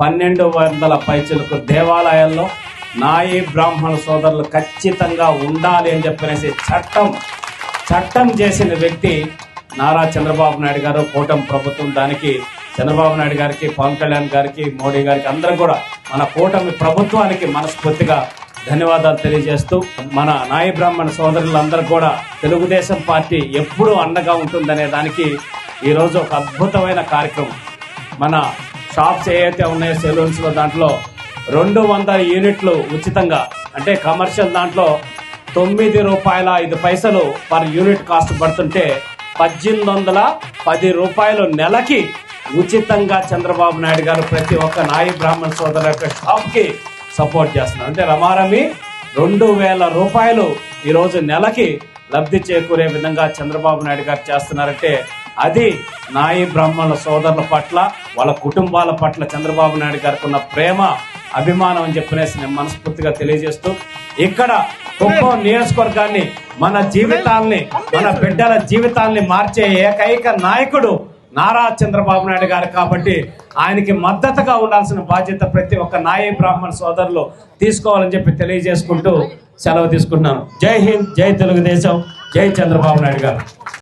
పన్నెండు వందల పైచులకు దేవాలయాల్లో నాయి బ్రాహ్మణ సోదరులు ఖచ్చితంగా ఉండాలి అని చెప్పనేసి చట్టం చట్టం చేసిన వ్యక్తి నారా చంద్రబాబు నాయుడు గారు కూటమి ప్రభుత్వం దానికి చంద్రబాబు నాయుడు గారికి పవన్ కళ్యాణ్ గారికి మోడీ గారికి అందరూ కూడా మన కూటమి ప్రభుత్వానికి మనస్ఫూర్తిగా ధన్యవాదాలు తెలియజేస్తూ మన నాయ బ్రాహ్మణ సోదరులందరూ కూడా తెలుగుదేశం పార్టీ ఎప్పుడూ అండగా ఉంటుందనే దానికి ఈరోజు ఒక అద్భుతమైన కార్యక్రమం. మన షాప్స్ ఏవైతే ఉన్నాయో సెలూన్స్లో దాంట్లో రెండు వందల యూనిట్లు ఉచితంగా అంటే కమర్షియల్ దాంట్లో తొమ్మిది రూపాయల ఐదు పైసలు పర్ యూనిట్ కాస్ట్ పడుతుంటే పద్దెనిమిది వందల పది రూపాయలు నెలకి ఉచితంగా చంద్రబాబు నాయుడు గారు ప్రతి ఒక్క నాయి బ్రాహ్మణ సోదరుల యొక్క షాప్కి సపోర్ట్ చేస్తున్నారు. అంటే రమారమి రెండు వేల రూపాయలు ఈరోజు నెలకి లబ్ధి చేకూరే విధంగా చంద్రబాబు నాయుడు గారు చేస్తున్నారంటే అది నాయి బ్రాహ్మణుల సోదరుల పట్ల వాళ్ళ కుటుంబాల పట్ల చంద్రబాబు నాయుడు గారికి ఉన్న ప్రేమ అభిమానం అని చెప్పనేసి నేను మనస్ఫూర్తిగా తెలియజేస్తూ ఇక్కడ కుప్పం నియోజకవర్గాన్ని మన జీవితాల్ని మన బిడ్డల జీవితాల్ని మార్చే ఏకైక నాయకుడు నారా చంద్రబాబు నాయుడు గారు కాబట్టి ఆయనకి మద్దతుగా ఉండాల్సిన బాధ్యత ప్రతి ఒక్క నాయీ బ్రాహ్మణ సోదరులు తీసుకోవాలని చెప్పి తెలియజేసుకుంటూ సెలవు తీసుకుంటున్నాను. జై హింద్ జై తెలుగుదేశం జై చంద్రబాబు నాయుడు గారు.